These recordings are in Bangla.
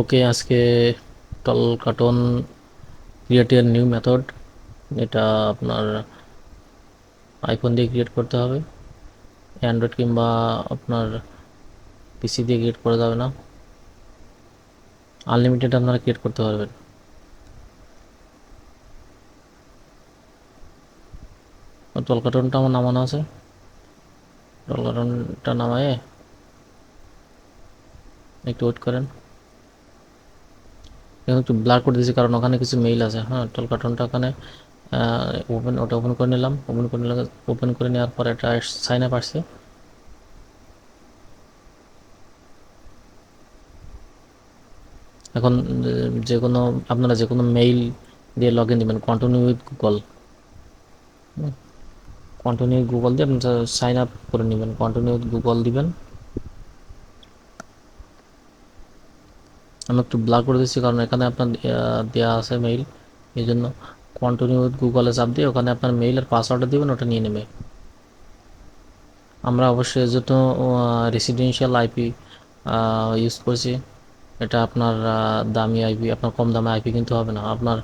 ওকে আজকে টল কার্টন ক্রিয়েটের নিউ মেথড, এটা আপনার আইফোন দিয়ে ক্রিয়েট করতে হবে। অ্যান্ড্রয়েড কিংবা আপনার পিসি দিয়ে ক্রিয়েট করা যাবে না। আনলিমিটেড আপনারা ক্রিয়েট করতে পারবেন। টল কার্টনটা আমার নামানো আছে। টল কার্টনটা নামায়ে একটু ওয়েট করেন। এখন একটু ব্লার করে দিয়েছি, কারণ ওখানে কিছু মেইল আছে। হ্যাঁ টল কার্টনটা ওখানে ওপেন ওটা ওপেন করে নিলাম। ওপেন করে নিলাম ওপেন করে নেওয়ার পর এটা সাইন আপ আসছে। এখন যে কোনো, আপনারা যে কোনো মেইল দিয়ে লগ ইন দেবেন continue with Google continue Google দিয়ে আপনারা সাইন আপ করে নেবেন কন্টিনিউ উইথ গুগল দিবেন। আমি একটু ব্লার করে দিচ্ছি কারণ এখানে আপনার দেওয়া আছে মেইল এই জন্য কন্টিনিউ উইথ গুগলে চাপ দিয়ে ওখানে আপনার মেইল আর পাসওয়ার্ডটা দেবেন, ওটা নিয়ে নেবে। আমরা অবশ্যই যত রেসিডেন্সিয়াল আইপি ইউজ করছি, এটা আপনার দামি আইপি আপনার কম দামে আইপি কিন্তু হবে না। আপনার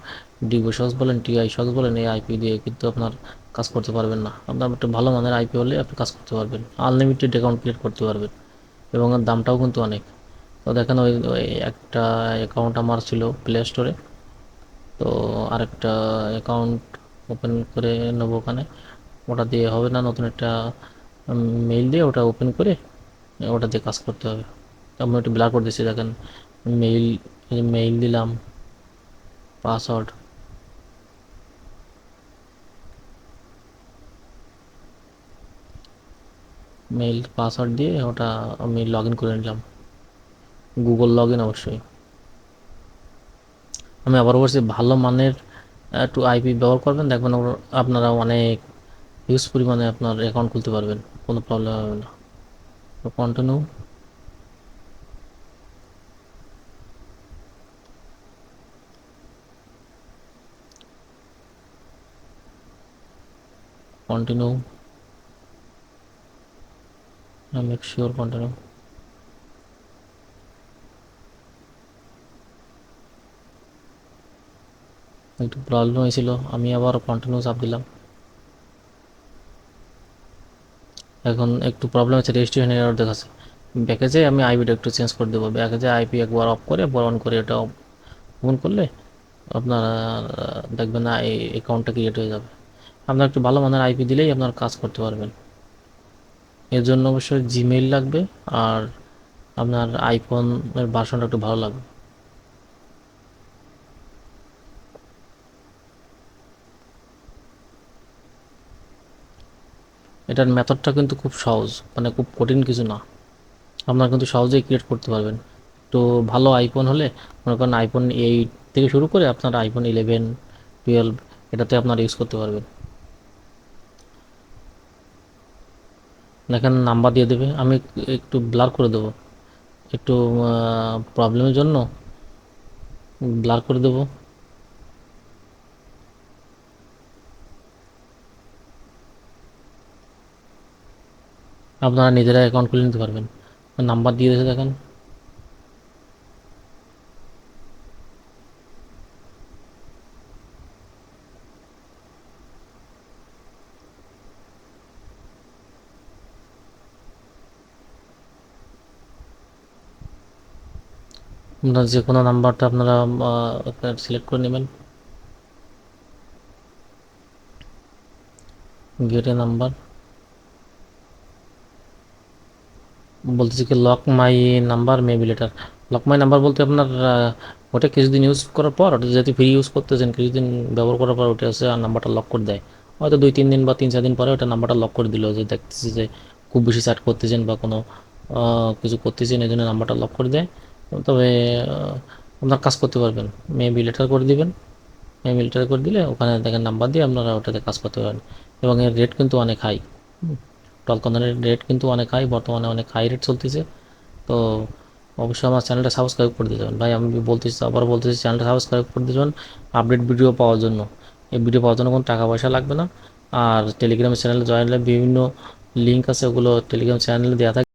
ডিগো সস বলেন টিআই সস বলেন, এই আইপি দিয়ে কিন্তু আপনার কাজ করতে পারবেন না। আপনার একটা ভালো মানের আইপি হলে আপনি কাজ করতে পারবেন আনলিমিটেড অ্যাকাউন্ট ক্রিয়েট করতে পারবেন, এবং দামটাও কিন্তু অনেক। তো দেখেন ওই একটা অ্যাকাউন্ট আমার ছিল প্লে স্টোরে তো আরেকটা অ্যাকাউন্ট ওপেন করে নেব ওখানে। ওটা দিয়ে হবে না, নতুন একটা মেইল দিয়ে ওটা ওপেন করে, ওটা দিয়ে কাজ করতে হবে। আমি একটু ব্লার করে দিচ্ছি দেখেন মেইল মেইল দিলাম পাসওয়ার্ড মেইল পাসওয়ার্ড দিয়ে ওটা আমি লগ ইন করে নিলাম। গুগল লগ ইন অবশ্যই। আমি আবার বলছি, ভালো মানের একটু আইপি ব্যবহার করবেন, দেখবেন আপনারা অনেক হিউজ পরিমাণে আপনার অ্যাকাউন্ট খুলতে পারবেন, কোনো প্রবলেম হবে না। Continue continue I make sure একটু প্রবলেম হয়েছিল, আমি আবার কন্টিনিউ চাপ দিলাম। এখন একটু প্রবলেম হচ্ছে রেজিস্ট্রেশন এরর দেখাচ্ছে। ব্যাকেজে আমি আইপিটা একটু চেঞ্জ করে দেবো। ব্যাকেজে আইপি একবার অফ করে বর অন করে এটা ওপেন করলে আপনার দেখবেন না এই অ্যাকাউন্টটা ক্রিয়েট হয়ে যাবে। আপনার একটু ভালো মানের আইপি দিলেই আপনার কাজ করতে পারবেন। এর জন্য অবশ্যই জিমেইল লাগবে, আর আপনার আইফোনের ভার্সনটা একটু ভালো লাগবে। এটার মেথডটা কিন্তু খুব সহজ মানে খুব কঠিন কিছু না। আপনারা কিন্তু সহজেই ক্রিয়েট করতে পারবেন। তো ভালো আইফোন হলে মনে করেন আইফোন এইট থেকে শুরু করে আপনার আইফোন ইলেভেন টুয়েলভ এটাতে আপনারা ইউজ করতে পারবেন। দেখেন নাম্বার দিয়ে দেবে, আমি একটু ব্লার করে দেবো। একটু প্রবলেমের জন্য ব্লার করে দেবো। আপনারা নিজেরা অ্যাকাউন্ট খুলে নিতে পারবেন। নাম্বার দিয়ে দিয়েছে দেখেন। আপনার যে কোনো নাম্বারটা আপনারা সিলেক্ট করে নেবেন। গেটে নাম্বার বলতেছি কি lock my number maybe later lock my number বলতে আপনার ওটা কিছুদিন ইউজ করার পর, ওটা যদি ফ্রি ইউজ করতেছেন, কিছুদিন ব্যবহার করার পর ওটা আর নাম্বারটা লক করে দেয়। হয়তো দুই, তিন দিন বা তিন, চার দিন পরে ওটা নাম্বারটা লক করে দিল যে দেখতেছি যে খুব বেশি চ্যাট করতেছেন বা কোনো কিছু করতেছেন এই জন্য নাম্বারটা লক করে দেয়। তবে আপনার কাজ করতে পারবেন। মেবি লেটার করে দিবেন। মেবি লেটার করে দিলে ওখানে দেখেন নাম্বার দিয়ে আপনারা ওটাতে কাজ করতে পারেন এবং এর রেট কিন্তু অনেক হাই টলকন্দনের রেট কিন্তু অনেক হাই বর্তমানে অনেক হাই রেট চলতেছে। তো অবশ্যই আমার চ্যানেলটা সাবস্ক্রাইব করে দিয়ে ভাই, আমি বলতেছি আবার বলতেছি চ্যানেলটা সাবস্ক্রাইব করে দিয়ে আপডেট ভিডিও পাওয়ার জন্য। এই ভিডিও পাওয়ার জন্য কোনো টাকা পয়সা লাগবে না। আর টেলিগ্রাম চ্যানেলে জয়েন হলে বিভিন্ন লিঙ্ক আছে, ওগুলো টেলিগ্রাম চ্যানেলে দেওয়া থাকে